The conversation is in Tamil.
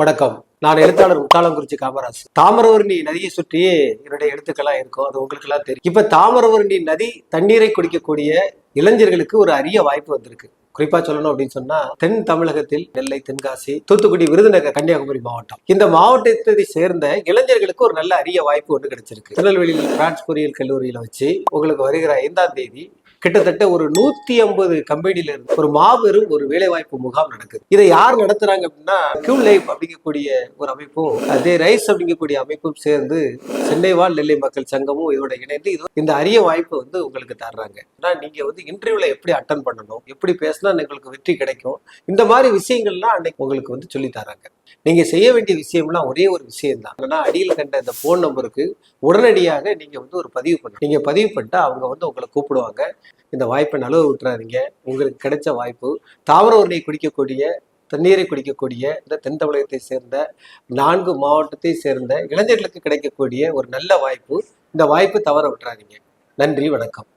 வணக்கம். நான் எழுத்தாளர் முத்தாளங்குறிச்சி காமராஜ் தாமிரவர்ணி நதியை சுற்றியே என்னுடைய எழுத்துக்கள்லாம் இருக்கும். அது உங்களுக்கு எல்லாம் தெரியும். இப்ப தாமிரவர்ணி நதி தண்ணீரை குடிக்கக்கூடிய இளைஞர்களுக்கு ஒரு அரிய வாய்ப்பு வந்திருக்கு. குறிப்பா சொல்லணும் அப்படின்னு சொன்னா தென் தமிழகத்தில் நெல்லை தென்காசி தூத்துக்குடி விருதுநகர் கன்னியாகுமரி மாவட்டம். இந்த மாவட்டத்தை சேர்ந்த இளைஞர்களுக்கு ஒரு நல்ல அரிய வாய்ப்பு ஒன்று கிடைச்சிருக்கு. திருநெல்வேலியில் பிரான்ஸ் பொறியியல் கல்லூரியில வச்சு உங்களுக்கு வருகிற ஐந்தாம் தேதி கிட்டத்தட்ட ஒரு நூத்தி ஐம்பது கம்பெனில இருந்து ஒரு மாபெரும் ஒரு வேலைவாய்ப்பு முகாம் நடக்குது. இதை யார் நடத்துறாங்க அப்படின்னா கியூ லைஃப் அப்படிங்கக்கூடிய ஒரு அமைப்பும் அதே ரைஸ் அப்படிங்கக்கூடிய அமைப்பும் சேர்ந்து சென்னை வாழ் நெல்லை மக்கள் சங்கமும் இதோட இணைந்து இது இந்த அரிய வாய்ப்பை வந்து உங்களுக்கு தர்றாங்க. ஏன்னா நீங்க வந்து இன்டர்வியூல எப்படி அட்டன் பண்ணணும் எப்படி பேசினா உங்களுக்கு வெற்றி கிடைக்கும் இந்த மாதிரி விஷயங்கள்லாம் அன்னைக்கு உங்களுக்கு வந்து சொல்லி தராங்க நீங்க செய்ய வேண்டிய விஷயம்லாம் ஒரே ஒரு விஷயம் தான் ஆனா அடியில் கண்ட இந்த போன் நம்பருக்கு உடனடியாக நீங்க வந்து ஒரு பதிவு பண்ணணும். நீங்க பதிவு பண்ணிட்டு அவங்க வந்து உங்களை கூப்பிடுவாங்க. இந்த வாய்ப்பை நழுவ விட்டுறாதீங்க உங்களுக்கு கிடைச்ச வாய்ப்பு தாவர உருளையை குடிக்கக்கூடிய தண்ணீரை குடிக்கக்கூடிய இந்த தென் தமிழகத்தை சேர்ந்த நான்கு மாவட்டத்தை சேர்ந்த இளைஞர்களுக்கு கிடைக்கக்கூடிய ஒரு நல்ல வாய்ப்பு. இந்த வாய்ப்பு தவற விட்டுறாதீங்க. நன்றி வணக்கம்.